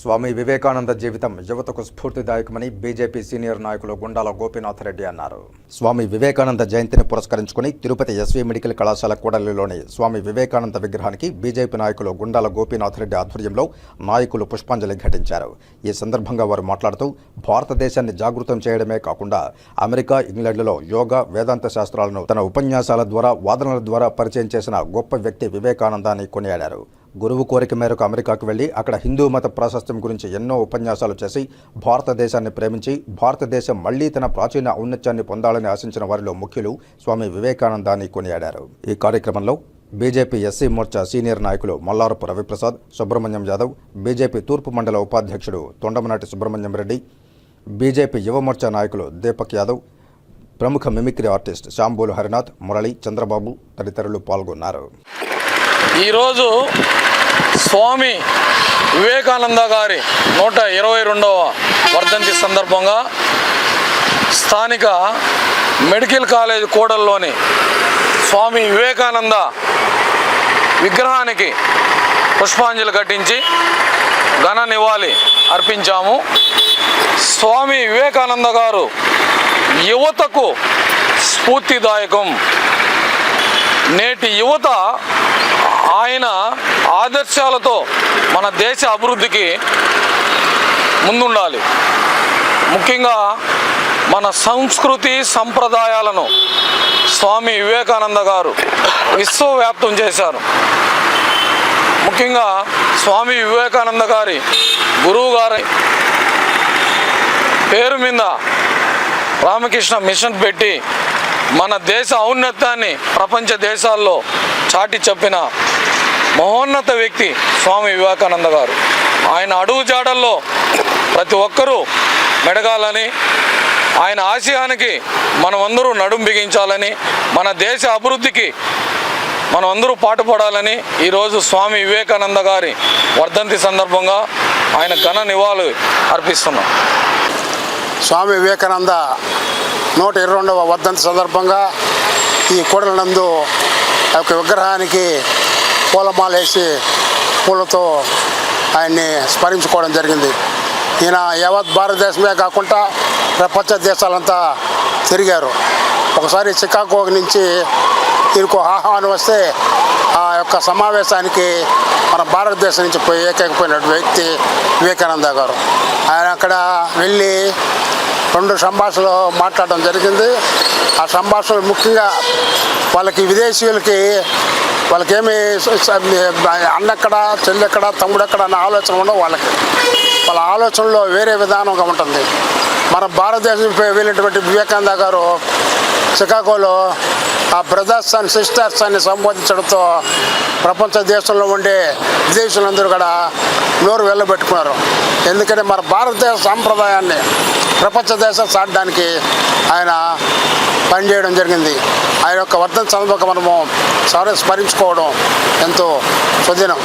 స్వామి వివేకానంద జీవితం యువతకు స్ఫూర్తిదాయకమని BJP senior నాయకులు గుండాల గోపీనాథ్ రెడ్డి అన్నారు. స్వామి వివేకానంద జయంతిని పురస్కరించుకుని తిరుపతి ఎస్వీ మెడికల్ కళాశాల కూడలిలోని స్వామి వివేకానంద విగ్రహానికి బీజేపీ నాయకులు గుండాల గోపీనాథ్ రెడ్డి ఆధ్వర్యంలో నాయకులు పుష్పాంజలి ఘటించారు. ఈ సందర్భంగా వారు మాట్లాడుతూ భారతదేశాన్ని జాగృతం చేయడమే కాకుండా అమెరికా ఇంగ్లాండ్లలో యోగా వేదాంత శాస్త్రాలను తన ఉపన్యాసాల ద్వారా వాదనల ద్వారా పరిచయం చేసిన గొప్ప వ్యక్తి వివేకానంద అని కొనియాడారు. గురువు కోరిక మేరకు అమెరికాకు వెళ్ళి అక్కడ హిందూ మత ప్రాశస్త్యం గురించి ఎన్నో ఉపన్యాసాలు చేసి భారతదేశాన్ని ప్రేమించి భారతదేశం మళ్ళీ తన ప్రాచీన ఔన్నత్యాన్ని పొందాలని ఆశించిన వారిలో ముఖ్యులు స్వామి వివేకానంద అని కొనియాడారు. ఈ కార్యక్రమంలో బీజేపీ ఎస్సీ మోర్చా సీనియర్ నాయకులు మల్లారపు రవిప్రసాద్ సుబ్రహ్మణ్యం యాదవ్ బీజేపీ తూర్పు మండల ఉపాధ్యక్షుడు తొండమనాటి సుబ్రహ్మణ్యం రెడ్డి బీజేపీ యువమోర్చా నాయకులు దీపక్ యాదవ్ ప్రముఖ మిమిక్రీ ఆర్టిస్ట్ శాంబూలు హరినాథ్ మురళి చంద్రబాబు తదితరులు పాల్గొన్నారు. ఈరోజు స్వామి వివేకానంద గారి నూట ఇరవై రెండవ వర్ధంతి సందర్భంగా స్థానిక మెడికల్ కాలేజ్ కూడల్లోని స్వామి వివేకానంద విగ్రహానికి పుష్పాంజలి ఘటించి ఘన నివాళి అర్పించాము. స్వామి వివేకానంద గారు యువతకు స్ఫూర్తిదాయకం. నేటి యువత ఆయన ఆదర్శాలతో మన దేశ అభివృద్ధికి ముందుండాలి. ముఖ్యంగా మన సంస్కృతి సంప్రదాయాలను స్వామి వివేకానంద గారు విశ్వవ్యాప్తం చేశారు. ముఖ్యంగా స్వామి వివేకానంద గారి గురువు గారి పేరు మీద రామకృష్ణ మిషన్ పెట్టి మన దేశ ఔన్నత్యాన్ని ప్రపంచ దేశాల్లో చాటి చెప్పిన మహోన్నత వ్యక్తి స్వామి వివేకానంద గారు. ఆయన అడుగు జాడల్లో ప్రతి ఒక్కరూ మెడగాలని ఆయన ఆశయానికి మనమందరూ నడుం బిగించాలని మన దేశ అభివృద్ధికి మనం అందరూ పాటుపడాలని ఈరోజు స్వామి వివేకానంద గారి వర్ధంతి సందర్భంగా ఆయన ఘన నివాళులు అర్పిస్తున్నాం. స్వామి వివేకానంద నూట ఇరవై రెండవ వర్ధంతి సందర్భంగా ఈ కూడల నందు ఆ యొక్క విగ్రహానికి పూలమాల వేసి పూలతో ఆయన్ని స్మరించుకోవడం జరిగింది. ఈయన యావత్ భారతదేశమే కాకుండా ప్రపంచ దేశాలంతా తిరిగారు. ఒకసారి చికాగో నుంచి ఈయనకు ఆహ్వానం వస్తే ఆ యొక్క సమావేశానికి మన భారతదేశం నుంచి పోయి ఏకైకపోయిన వ్యక్తి వివేకానంద గారు. ఆయన అక్కడ వెళ్ళి రెండు సంభాషణలు మాట్లాడడం జరిగింది. ఆ సంభాషణలు ముఖ్యంగా వాళ్ళకి విదేశీయులకి వాళ్ళకేమి అన్నెక్కడ చెల్లెక్కడ తమ్ముడెక్కడ అన్న ఆలోచన ఉండవు వాళ్ళకి. వాళ్ళ ఆలోచనలో వేరే విధానంగా ఉంటుంది. మన భారతదేశం వెళ్ళినటువంటి వివేకానంద గారు చికాగోలో ఆ బ్రదర్స్ అండ్ సిస్టర్స్ అని సంబోధించడంతో ప్రపంచ దేశంలో ఉండే విదేశీయులందరూ కూడా నోరు వెళ్ళబెట్టుకున్నారు ఎందుకంటే మన భారతదేశ సాంప్రదాయాన్ని ప్రపంచ దేశం సాడడానికి ఆయన పనిచేయడం జరిగింది. ఆయన యొక్క వర్ధన సందర్భంగా మనము సరే స్మరించుకోవడం ఎంతో సుదినం.